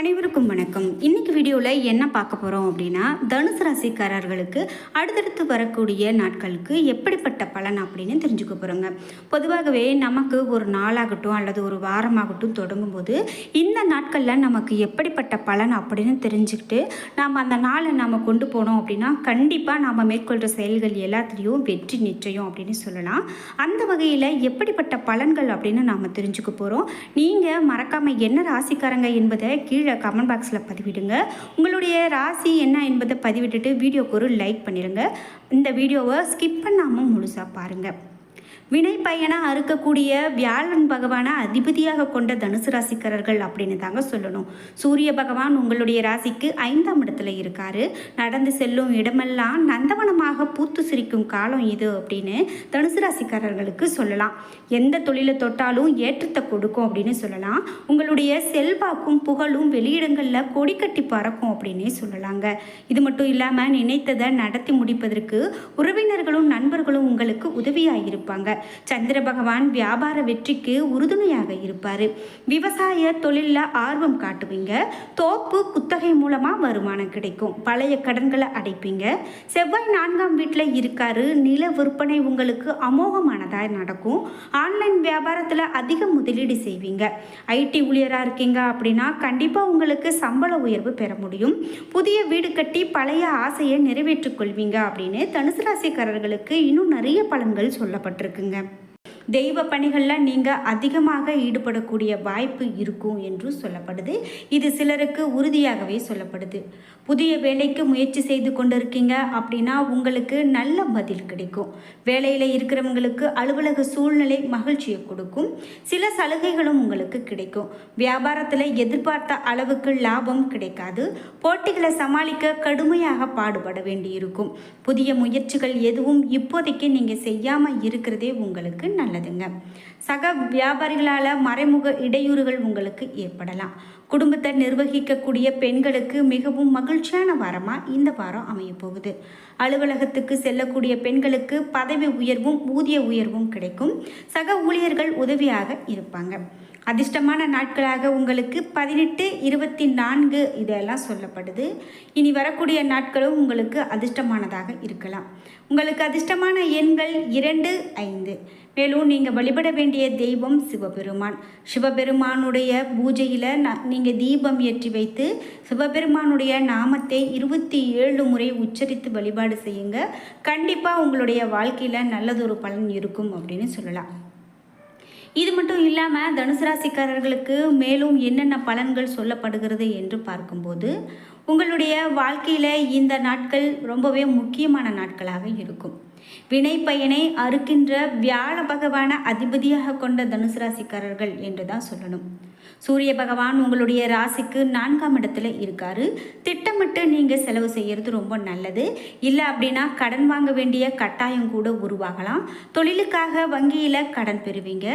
அனைவருக்கும் வணக்கம். இன்னைக்கு வீடியோவில் என்ன பார்க்க போகிறோம் அப்படின்னா தனுசு ராசிக்காரர்களுக்கு அடுத்தடுத்து வரக்கூடிய நாட்களுக்கு எப்படிப்பட்ட பலன் அப்படின்னு தெரிஞ்சுக்க போகிறோங்க பொதுவாகவே நமக்கு ஒரு நாளாகட்டும் அல்லது ஒரு வாரமாகட்டும் தொடங்கும் போது இந்த நாட்களில் நமக்கு எப்படிப்பட்ட பலன் அப்படின்னு தெரிஞ்சுக்கிட்டு நாம் அந்த நாளை நாம் கொண்டு போனோம் அப்படின்னா கண்டிப்பாக நாம் மேற்கொள்கிற செயல்கள் எல்லாத்துலேயும் வெற்றி நிச்சயம் அப்படின்னு சொல்லலாம். அந்த வகையில் எப்படிப்பட்ட பலன்கள் அப்படின்னு நாம் தெரிஞ்சுக்க போகிறோம் நீங்கள் மறக்காமல் என்ன ராசிக்காரங்க என்பதை கீழே கமெண்ட் பாக்ஸில் பதிவிடுங்க. உங்களுடைய ராசி என்ன என்பதை பதிவிட்டுட்டு வீடியோக்கு ஒரு லைக் பண்ணிடுங்க இந்த வீடியோவை ஸ்கிப் பண்ணாமல் முழுசாக பாருங்கள் வினை பயனாக அறுக்கக்கூடிய வியாழன் பகவானை அதிபதியாக கொண்ட தனுசு ராசிக்காரர்கள் அப்படின்னு தாங்க சொல்லணும். சூரிய பகவான் உங்களுடைய ராசிக்கு ஐந்தாம் இடத்துல இருக்காரு. நடந்து செல்லும் இடமெல்லாம் நந்தவனமாக பூத்து சிரிக்கும் காலம் இது அப்படின்னு தனுசு ராசிக்காரர்களுக்கு சொல்லலாம். எந்த தொழிலை தொட்டாலும் ஏற்றத்தை கொடுக்கும் அப்படின்னு சொல்லலாம். உங்களுடைய செல்வாக்கும் புகழும் வெளியிடங்களில் கொடி கட்டி பறக்கும் அப்படின்னே சொல்லலாங்க. இது மட்டும் இல்லாமல் நினைத்ததை நடத்தி முடிப்பதற்கு உறவினர்களும் நண்பர்களும் உங்களுக்கு உதவியாக இருப்பாங்க சந்திர பகவான் வியாபார வெற்றிக்கு உறுதுணையாக இருப்பார். விவசாய தொழிலில் ஆர்வம் காட்டுவீங்க. தோப்பு குத்தகை மூலமாக வருமானம் கிடைக்கும். பழைய கடன்களை அடைப்பீங்க. செவ்வாய் நான்காம் வீட்டில் இருக்காரு. நில விற்பனை உங்களுக்கு அமோகமானதாக நடக்கும். ஆன்லைன் வியாபாரத்தில் அதிக முதலீடு செய்வீங்க. ஐடி ஊழியராக இருக்கீங்க அப்படின்னா கண்டிப்பாக உங்களுக்கு சம்பள உயர்வு பெற முடியும். புதிய வீடு கட்டி பழைய ஆசையை நிறைவேற்றிக் கொள்வீங்க அப்படின்னு தனுசு ராசிக்காரர்களுக்கு இன்னும் நிறைய பலன்கள் சொல்லப்பட்டிருக்குங்க தெய்வ பணிகளில் நீங்கள் அதிகமாக ஈடுபடக்கூடிய வாய்ப்பு இருக்கும் என்று சொல்லப்படுது. இது சிலருக்கு உறுதியாகவே சொல்லப்படுது. புதிய வேலைக்கு முயற்சி செய்து கொண்டிருக்கீங்க அப்படின்னா உங்களுக்கு நல்ல பதில் கிடைக்கும். வேலையில் இருக்கிறவங்களுக்கு அலுவலக சூழ்நிலை மகிழ்ச்சியை கொடுக்கும். சில சலுகைகளும் உங்களுக்கு கிடைக்கும். வியாபாரத்தில் எதிர்பார்த்த அளவுக்கு லாபம் கிடைக்காது. போட்டிகளை சமாளிக்க கடுமையாக பாடுபட வேண்டியிருக்கும். புதிய முயற்சிகள் எதுவும் இப்போதைக்கு நீங்கள் செய்யாமல் இருக்கிறதே உங்களுக்கு நல்லது. நல்லதுங்க சக வியாபாரிகளால் மறைமுக இடையூறுகள் உங்களுக்கு ஏற்படலாம். குடும்பத்தை நிர்வகிக்கக்கூடிய பெண்களுக்கு மிகவும் மகிழ்ச்சியான வாரமாக இந்த வாரம் அமைய போகுது அலுவலகத்துக்கு செல்லக்கூடிய பெண்களுக்கு பதவி உயர்வும் ஊதிய உயர்வும் கிடைக்கும். சக ஊழியர்கள் உதவியாக இருப்பாங்க. அதிர்ஷ்டமான நாட்களாக உங்களுக்கு பதினெட்டு இருபத்தி நான்கு இதெல்லாம் சொல்லப்படுது. இனி வரக்கூடிய நாட்களும் உங்களுக்கு அதிர்ஷ்டமானதாக இருக்கலாம். உங்களுக்கு அதிர்ஷ்டமான எண்கள் இரண்டு ஐந்து. மேலும் நீங்கள் வழிபட வேண்டிய தெய்வம் சிவபெருமான். சிவபெருமானுடைய பூஜையில் நீங்கள் தீபம் ஏற்றி வைத்து சிவபெருமானுடைய நாமத்தை இருபத்தி ஏழு முறை உச்சரித்து வழிபாடு செய்யுங்க. கண்டிப்பாக உங்களுடைய வாழ்க்கையில் நல்லதொரு பலன் இருக்கும் அப்படின்னு சொல்லலாம். இது மட்டும் இல்லாமல் தனுசு ராசிக்காரர்களுக்கு மேலும் என்னென்ன பலன்கள் சொல்லப்படுகிறது என்று பார்க்கும்போது உங்களுடைய வாழ்க்கையில் இந்த நாட்கள் ரொம்பவே முக்கியமான நாட்களாக இருக்கும். வினை பயனை அறுக்கின்ற வியாழ பகவான அதிபதியாக கொண்ட தனுசு ராசிக்காரர்கள் என்று தான் சொல்லணும். சூரிய பகவான் உங்களுடைய ராசிக்கு நான்காம் இடத்துல இருக்காரு. திட்டமிட்டு நீங்கள் செலவு செய்கிறது ரொம்ப நல்லது. இல்லை அப்படின்னா கடன் வாங்க வேண்டிய கட்டாயம் கூட உருவாகலாம். தொழிலுக்காக வங்கியில் கடன் பெறுவீங்க.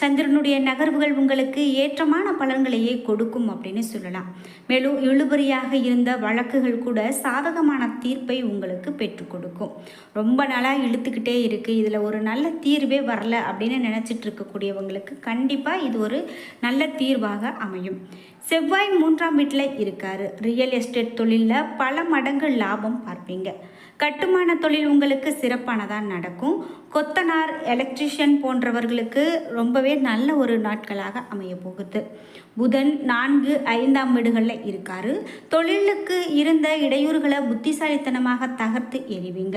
சந்திரனுடைய நகர்வுகள் உங்களுக்கு ஏற்றமான பலன்களையே கொடுக்கும் அப்படின்னு சொல்லலாம். மேலும் இழுபறியாக இருந்த வழக்குகள் கூட சாதகமான தீர்ப்பை உங்களுக்கு பெற்றுக் கொடுக்கும். ரொம்ப நாளாக இழுத்துக்கிட்டே இருக்குது இதில் ஒரு நல்ல தீர்வே வரல அப்படின்னு நினச்சிட்டு இருக்கக்கூடியவங்களுக்கு கண்டிப்பாக இது ஒரு நல்ல தீர்வாக அமையும். செவ்வாய் மூன்றாம் வீட்டில் இருக்காரு. ரியல் எஸ்டேட் தொழிலில் பல மடங்கு லாபம் பார்ப்பீங்க. கட்டுமான தொழில் உங்களுக்கு சிறப்பானதாக நடக்கும். கொத்தனார் எலக்ட்ரிஷியன் போன்றவர்களுக்கு ரொம்பவே நல்ல ஒரு நாட்களாக அமைய போகுது. புதன் நான்கு ஐந்தாம் வீடுகளில் இருக்காரு. தொழிலுக்கு இருந்த இடையூறுகளை புத்திசாலித்தனமாக தகர்த்து எறிவீங்க.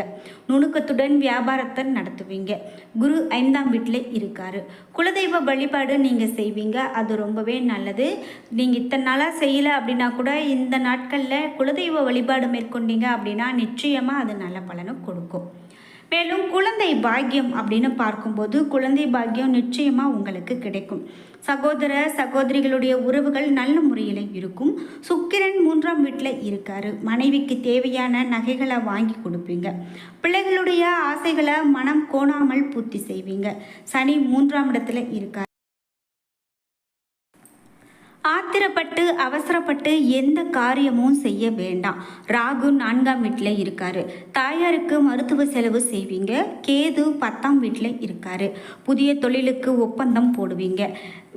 நுணுக்கத்துடன் வியாபாரத்தை நடத்துவீங்க. குரு ஐந்தாம் வீட்டில் இருக்காரு. குலதெய்வ வழிபாடு நீங்கள் செய்வீங்க. அது ரொம்பவே நல்லது. நீங்கள் இத்தனை நாளாக செய்யலை அப்படின்னா கூட இந்த நாட்களில் குலதெய்வ வழிபாடு மேற்கொண்டீங்க அப்படின்னா நிச்சயமாக அது நல்ல பலனை கொடுக்கும். மேலும் குழந்தை பாக்கியம் அப்படின்னு பார்க்கும்போது குழந்தை பாக்கியம் நிச்சயமாக உங்களுக்கு கிடைக்கும். சகோதர சகோதரிகளுடைய உறவுகள் நல்ல முறையில் இருக்கும். சுக்கிரன் மூன்றாம் வீட்டில் இருக்காரு. மனைவிக்கு தேவையான நகைகளை வாங்கி கொடுப்பீங்க. பிள்ளைகளுடைய ஆசைகளை மனம் கோணாமல் பூர்த்தி செய்வீங்க. சனி மூன்றாம் இடத்துல இருக்கார். ஆத்திரப்பட்டு அவசரப்பட்டு எந்த காரியமும் செய்ய வேண்டாம். ராகு நான்காம் வீட்டில் இருக்காரு. தாயாருக்கு மருத்துவ செலவு செய்வீங்க. கேது பத்தாம் வீட்டில் இருக்காரு. புதிய தொழிலுக்கு ஒப்பந்தம் போடுவீங்க.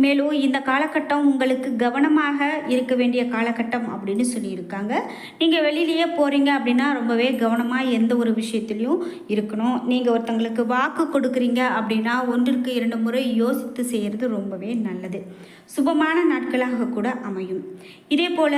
மேலும் இந்த காலகட்டம் உங்களுக்கு கவனமாக இருக்க வேண்டிய காலகட்டம் அப்படின்னு சொல்லியிருக்காங்க. நீங்கள் வெளியிலேயே போகிறீங்க அப்படின்னா ரொம்பவே கவனமாக எந்த ஒரு விஷயத்துலையும் இருக்கணும். நீங்கள் ஒருத்தங்களுக்கு வாக்கு கொடுக்குறீங்க அப்படின்னா ஒன்றிற்கு இரண்டு முறை யோசித்து செய்கிறது ரொம்பவே நல்லது. சுபமான நாட்களாக கூட அமையும். இதே போல்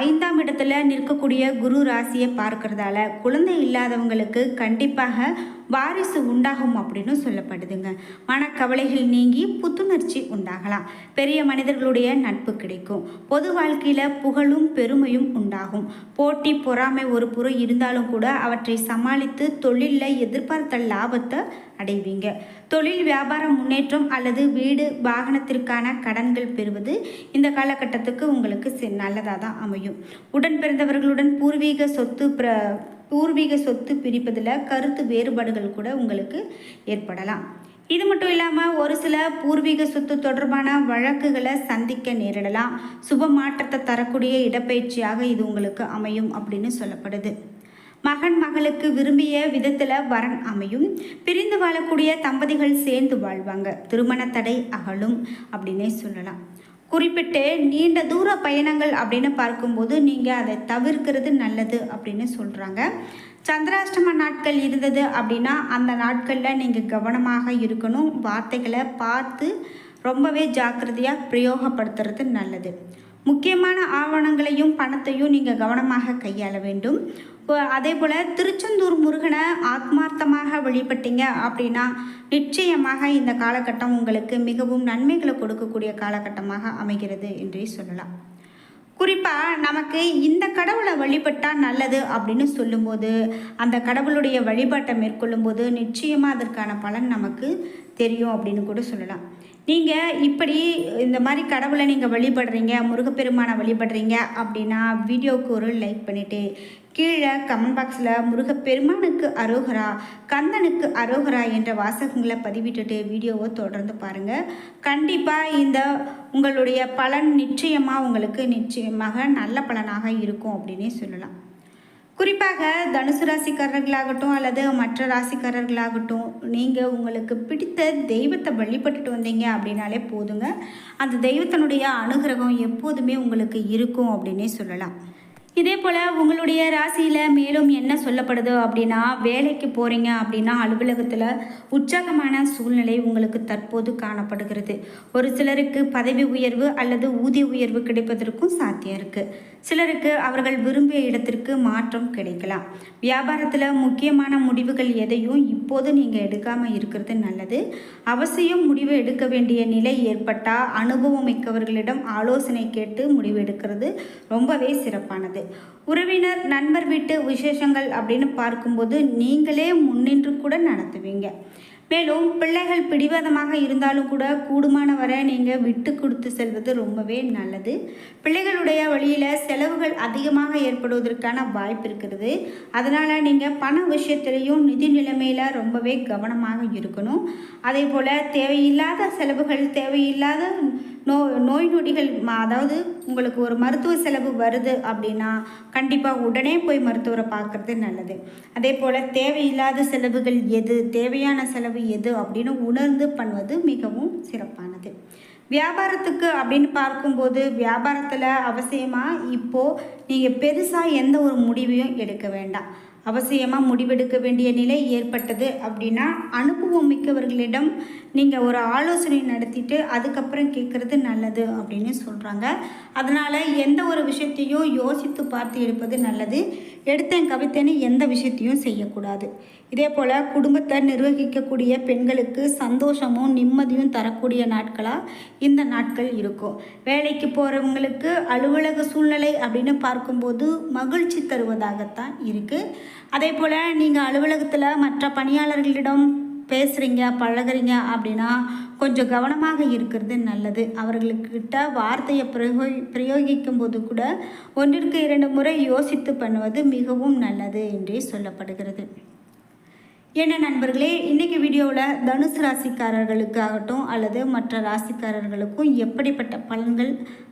ஐந்தாம் இடத்துல நிற்கக்கூடிய குரு ராசியை பார்க்கறதால குழந்தை இல்லாதவங்களுக்கு கண்டிப்பாக வாரிசு உண்டாகும் அப்படின்னு சொல்லப்படுதுங்க. மனக்கவலைகள் நீங்கி புத்துணர்ச்சி உண்டாகலாம். பெரிய மனிதர்களுடைய நட்பு கிடைக்கும். பொது வாழ்க்கையில் புகழும் பெருமையும் உண்டாகும். போட்டி பொறாமை ஒரு புறம் இருந்தாலும் கூட அவற்றை சமாளித்து தொழிலில் எதிர்பார்த்த லாபத்தை அடைவீங்க. தொழில் வியாபார முன்னேற்றம் அல்லது வீடு வாகனத்திற்கான கடன்கள் பெறுவது இந்த காலகட்டத்துக்கு உங்களுக்கு நல்லதாக தான் அமையும். உடன் பிறந்தவர்களுடன் பூர்வீக சொத்து பிர பூர்வீக சொத்து பிரிப்பதில் கருத்து வேறுபாடுகள் கூட உங்களுக்கு ஏற்படலாம். இது மட்டும் இல்லாமல் ஒரு சில பூர்வீக சொத்து தொடர்பான வழக்குகளை சந்திக்க நேரிடலாம். சுப மாற்றத்தை தரக்கூடிய இடப்பயிற்சியாக இது உங்களுக்கு அமையும் அப்படின்னு சொல்லப்படுது. மகன் மகளுக்கு விரும்பிய விதத்தில் வரன் அமையும். பிரிந்து வாழக்கூடிய தம்பதிகள் சேர்ந்து வாழ்வாங்க. திருமண தடை அகலும் அப்படின்னே சொல்லலாம். குறிப்பிட்டு நீண்ட தூர பயணங்கள் அப்படின்னு பார்க்கும்போது நீங்கள் அதை தவிர்க்கிறது நல்லது அப்படின்னு சொல்கிறாங்க சந்திராஷ்டம நாட்கள் இருந்தது அப்படின்னா அந்த நாட்களில் நீங்கள் கவனமாக இருக்கணும். வார்த்தைகளை பார்த்து ரொம்பவே ஜாக்கிரதையாக பிரயோகப்படுத்துறது நல்லது. முக்கியமான ஆவணங்களையும் பணத்தையும் நீங்கள் கவனமாக கையாள வேண்டும். அதே போல் திருச்செந்தூர் முருகனை ஆத்மார்த்தமாக வழிபட்டீங்க அப்படின்னா நிச்சயமாக இந்த காலகட்டம் உங்களுக்கு மிகவும் நன்மைகளை கொடுக்கக்கூடிய காலகட்டமாக அமைகிறது என்றே சொல்லலாம். குறிப்பாக நமக்கு இந்த கடவுளை வழிபட்டால் நல்லது அப்படின்னு சொல்லும்போது அந்த கடவுளுடைய வழிபாட்டை மேற்கொள்ளும்போது நிச்சயமாக அதற்கான பலன் நமக்கு தெரியும் அப்படின்னு கூட சொல்லலாம். நீங்கள் இப்படி இந்த மாதிரி கடவுளை நீங்கள் வழிபடுறீங்க முருகப்பெருமானை வழிபடுறீங்க அப்படின்னா வீடியோவுக்கு ஒரு லைக் பண்ணிவிட்டு கீழே கமெண்ட் பாக்ஸில் முருகப்பெருமானுக்கு அரோகரா கந்தனுக்கு அரோகரா என்ற வாசகங்களை பதிவிட்டுட்டு வீடியோவை தொடர்ந்து பாருங்கள் கண்டிப்பாக இந்த உங்களுடைய பலன் நிச்சயமாக உங்களுக்கு நிச்சயமாக நல்ல பலனாக இருக்கும் அப்படின்னே சொல்லலாம். குறிப்பாக தனுசு ராசிக்காரர்களாகட்டும் அல்லது மற்ற ராசிக்காரர்களாகட்டும் நீங்கள் உங்களுக்கு பிடித்த தெய்வத்தை வழிபட்டுட்டு வந்தீங்க அப்படின்னாலே போதுங்க. அந்த தெய்வத்தினுடைய அனுகிரகம் எப்போதுமே உங்களுக்கு இருக்கும் அப்படின்னே சொல்லலாம். இதே போல் உங்களுடைய ராசியில் மேலும் என்ன சொல்லப்படுதோ அப்படின்னா வேலைக்கு போகிறீங்க அப்படின்னா அலுவலகத்தில் உற்சாகமான சூழ்நிலை உங்களுக்கு தற்போது காணப்படுகிறது. ஒரு சிலருக்கு பதவி உயர்வு அல்லது ஊதிய உயர்வு கிடைப்பதற்கும் சாத்தியம் இருக்குது சிலருக்கு அவர்கள் விரும்பிய இடத்திற்கு மாற்றம் கிடைக்கலாம். வியாபாரத்தில் முக்கியமான முடிவுகள் எதையும் இப்போது நீங்கள் எடுக்காமல் இருக்கிறது நல்லது. அவசியம் முடிவு எடுக்க வேண்டிய நிலை ஏற்பட்டால் அனுபவம் மிக்கவர்களிடம் ஆலோசனை கேட்டு முடிவு எடுக்கிறது ரொம்பவே சிறப்பானது. உறவினர் நண்பர் வீட்டு விசேஷங்கள் அப்படின்னு பார்க்கும்போது நீங்களே முன்னின்று கூட நடத்துவீங்க. மேலும் பிள்ளைகள் பிடிவாதமாக இருந்தாலும் கூட கூடுமான வரை நீங்கள் விட்டு கொடுத்து செல்வது ரொம்பவே நல்லது. பிள்ளைகளுடைய வழியில் செலவுகள் அதிகமாக ஏற்படுவதற்கான வாய்ப்பு இருக்கிறது. அதனால் நீங்கள் பண விஷயத்திலையும் நிதி நிலைமையில் ரொம்பவே கவனமாக இருக்கணும். அதே போல் தேவையில்லாத செலவுகள் தேவையில்லாத நோ நோய் நொடிகள் அதாவது உங்களுக்கு ஒரு மருத்துவ செலவு வருது அப்படின்னா கண்டிப்பாக உடனே போய் மருத்துவரை பார்க்குறது நல்லது. அதே போல் தேவையில்லாத செலவுகள் எது தேவையான செலவு எது அப்படின்னு உணர்ந்து பண்ணுவது மிகவும் சிறப்பானது. வியாபாரத்துக்கு அப்படின்னு பார்க்கும்போது வியாபாரத்தில் அவசியமாக இப்போது நீங்கள் பெருசாக எந்த ஒரு முடிவையும் எடுக்க வேண்டாம். அவசியமாக முடிவெடுக்க வேண்டிய நிலை ஏற்பட்டது அப்படின்னா அனுபவம் மிக்கவர்களிடம் நீங்கள் ஒரு ஆலோசனை நடத்திட்டு அதுக்கப்புறம் கேட்குறது நல்லது அப்படின்னு சொல்கிறாங்க அதனால் எந்த ஒரு விஷயத்தையும் யோசித்து பார்த்து எடுப்பது நல்லது. எடுத்தேன் கவித்தேன்னு எந்த விஷயத்தையும் செய்யக்கூடாது. இதே போல் குடும்பத்தை நிர்வகிக்கக்கூடிய பெண்களுக்கு சந்தோஷமும் நிம்மதியும் தரக்கூடிய நாட்களாக இந்த நாட்கள் இருக்கும். வேலைக்கு போகிறவங்களுக்கு அலுவலக சூழ்நிலை அப்படின்னு பார்க்கும்போது மகிழ்ச்சி தருவதாகத்தான் இருக்குது அதே போல் நீங்கள் அலுவலகத்தில் மற்ற பணியாளர்களிடம் பேசுகிறீங்க பழகிறீங்க அப்படின்னா கொஞ்சம் கவனமாக இருக்கிறது நல்லது. அவர்களுக்கிட்ட வார்த்தையை பிரயோ பிரயோகிக்கும் போது கூட ஒன்றிற்கு இரண்டு முறை யோசித்து பண்ணுவது மிகவும் நல்லது என்றே சொல்லப்படுகிறது. என்ன நண்பர்களே இன்றைக்கி வீடியோவில் தனுசு ராசிக்காரர்களுக்காகட்டும் அல்லது மற்ற ராசிக்காரர்களுக்கும் எப்படிப்பட்ட பலன்கள்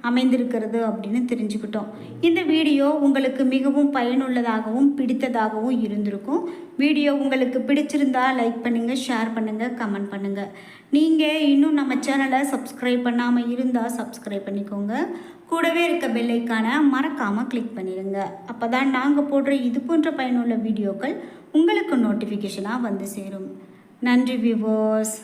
அமைந்திருக்கிறது அப்படின்னு தெரிஞ்சுக்கிட்டோம். இந்த வீடியோ உங்களுக்கு மிகவும் பயனுள்ளதாகவும் பிடித்ததாகவும் இருந்திருக்கும். வீடியோ உங்களுக்கு பிடிச்சிருந்தா லைக் பண்ணுங்கள் ஷேர் பண்ணுங்கள் கமெண்ட் பண்ணுங்கள் நீங்கள் இன்னும் நம்ம சேனலை சப்ஸ்கிரைப் பண்ணாமல் இருந்தால் சப்ஸ்கிரைப் பண்ணிக்கோங்க. கூடவே இருக்க பெல்லைக்கான மறக்காமல் கிளிக் பண்ணிடுங்க. அப்போ தான் நாங்கள் போடுற இது போன்ற பயனுள்ள வீடியோக்கள் உங்களுக்கு நோட்டிஃபிகேஷனாக வந்து சேரும். நன்றி வியூவர்ஸ்